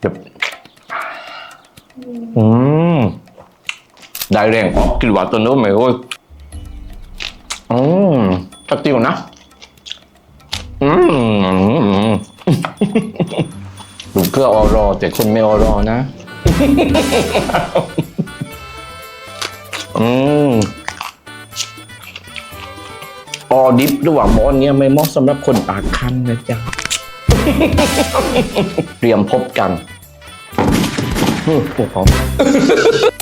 แบบอืมได้แรงกินหวานตัวนู้นไหมโอ้ยอืมสักติวนะอืมดูเพื่อออรอ แต่คนไม่อรอนะ อืมออดิฟระหว่างบอลเนี่ยไม่เหมาะสำหรับคนปากคันนะจ๊ะ เตรียมพบกัน ปวดท้อง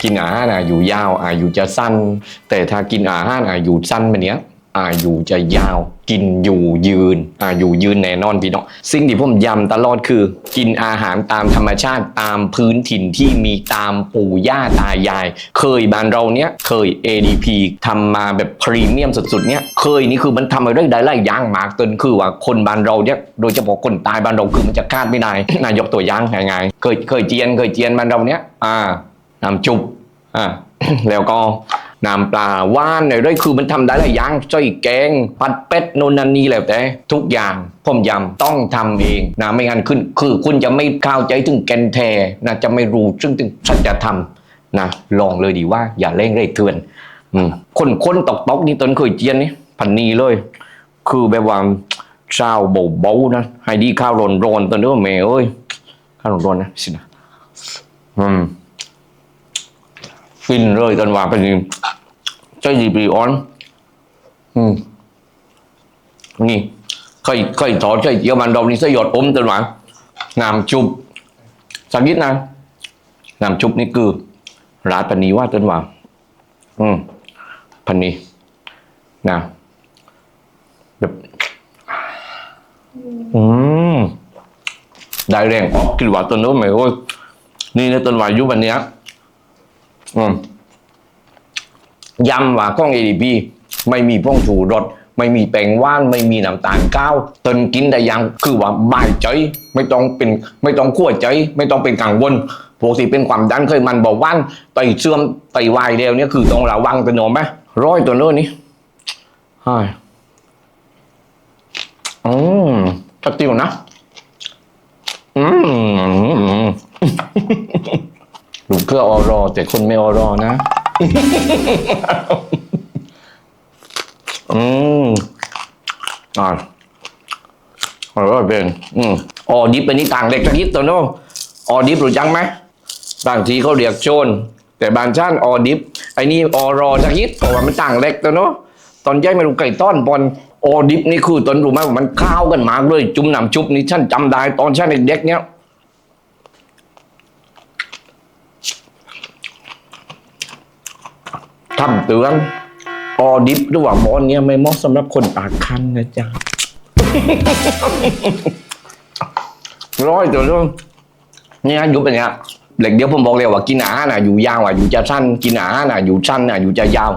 กินอาหารอายุยาวอายุจะสั้น แต่ถ้ากินอาหารอายุสั้นแบบเนี้ย อายุจะยาว กินอยู่ยืน อายุยืนแน่นอนพี่น้องสิ่งที่ผมย้ำตลอดคือ กินอาหารตามธรรมชาติตามพื้นถิ่นที่มีตามปู่ย่าตายาย เคยบ้านเราเนี้ยเคย ADP ทำมาแบบพรีเมียมสุดๆเนี้ยเคยนี่คือมันทำมาได้ได้หลายอย่างมากจนคือว่าคนบ้านเราเนี้ยโดยเฉพาะคนตายบ้านเราคือมันจะคาดไม่ได้นายกตัวอย่างยังไงเคยเคยเจียนเคยเจียนบ้านเราเนี้ยอ่าน้ำจุบอ่าแล้วก็ น้ำปลาว่านอะไรด้วยคือมันทำได้หลายอย่างจ้อยแกงผัดเป็ดนนนันนี่แล้วแต่ทุกอย่างผมยำต้องทำเองนะไม่งั้นขึ้น คือคุณจะไม่เข้าใจถึงแกนแท้นะจะไม่รู้ซึ่งถึงสัจธรรมนะลองเลยดีว่า อย่าเร่งเร่เถื่อนคนคนตกตกนี่ตอนเคยเจียนนี่พันนีเลย คือแบบว่าเช้าเบาๆนะให้ดีข้าวร้อนๆตอนนี้ว่าแม่เอ้ยข้าวร้อนๆนะสินะอืมฟินเลยตอนว่าเป็น ใช่ดีปีออน อืม นี่เคยเคยถอดเคยเจียวมันดอกนี่สยดอมตอนว่าน้ำชุบสักนิดนะน้ำชุบนี่คือร้านปันนีว่าตอนว่าอืมพันนีนะแบบอืมได้แรงออกกินหวานต้นนู้นไหมโอ้ยนี่ในต้นว่ายุบันเนี้ยอืม ยำว่าข้อง ADP ไม่มีพ่องถูรสไม่มีแป้งว่านไม่มีน้ำตาลก้าวตนกินได้ยังคือว่าบายใจไม่ต้องเป็นไม่ต้องขั้วใจ ไม่ต้องเป็นกังวลปกติเป็นความดันเคยมันบอกว่านไตเสื่อมไตวายเดียวเนี่ยคือต้องระวังตัวโนมไหมร้อยตัวโน้นนี่ใช่อืมสักติวนะอืมดูเพื่อออรอแต่คนไม่ออรอนะ อืมอ่าอร่อยเป็นอืมออดิบเป็นนี่ต่างเด็กนิดตัวโน้ออดิบรู้จังไหมบางทีเขาเรียกโจนแต่บางชาติออดิบไอ้นี่ออรอสักนิดเพราะว่ามันต่างเล็กตัวโน้ตอนย้ายไม่รู้ไก่ต้อนบอลออดิบนี่คือตอนรู้ไหมว่ามันข้าวกันมากเลย จุ่มน้ำชุบนี่ฉันจำได้ตอนฉันเด็กๆเนี้ย คำเตือน ออดิฟระหว่างมอนเนี่ยไม่เหมาะสำหรับคนปากคันนะจ๊ะ ร้อยตัวเรื่องเนี่ยอยู่เป็นเนี้ยเหล็กเดียวผมบอกเลยว่ากินอาหารน่ะอยู่ยาวอะอยู่จะสั้นกินอาหารน่ะอยู่สั้นน่ะอยู่จะยาว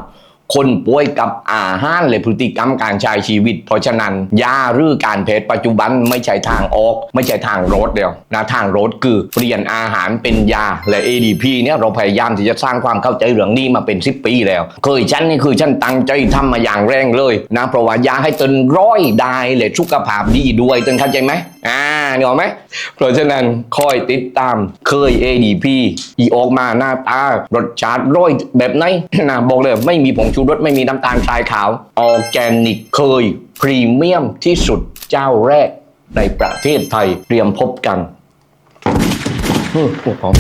คนป่วยกับอาหารเลยพฤติกรรมการใช้ชีวิต เพราะฉะนั้นยาหรือการแพทย์ปัจจุบันไม่ใช่ทางออก ไม่ใช่ทางรถเดียวนะทางรถคือเปลี่ยนอาหารเป็นยาและ ADP เนี่ยเราพยายามที่จะสร้างความเข้าใจเรื่องนี้มาเป็น 10 ปีแล้ว เคยฉันนี่คือฉันตั้งใจทำมาอย่างแรงเลยนะเพราะว่ายาให้ตนร้อยได้เลยสุขภาพดีด้วยตนเข้าใจไหมอ่าเนี่ยหรอกไหมเพราะฉะนั้นคอยติดตามเคย ADP อีออกมาหน้าตารสชาติร้อยแบบไหนนะบอกเลยไม่มีผงชููรสไม่มีน้ำตาลทรายขาวออร์แกนิกเคย พรีเมียมที่สุดเจ้าแรกในประเทศไทยเตรียมพบกันอืมพวกผม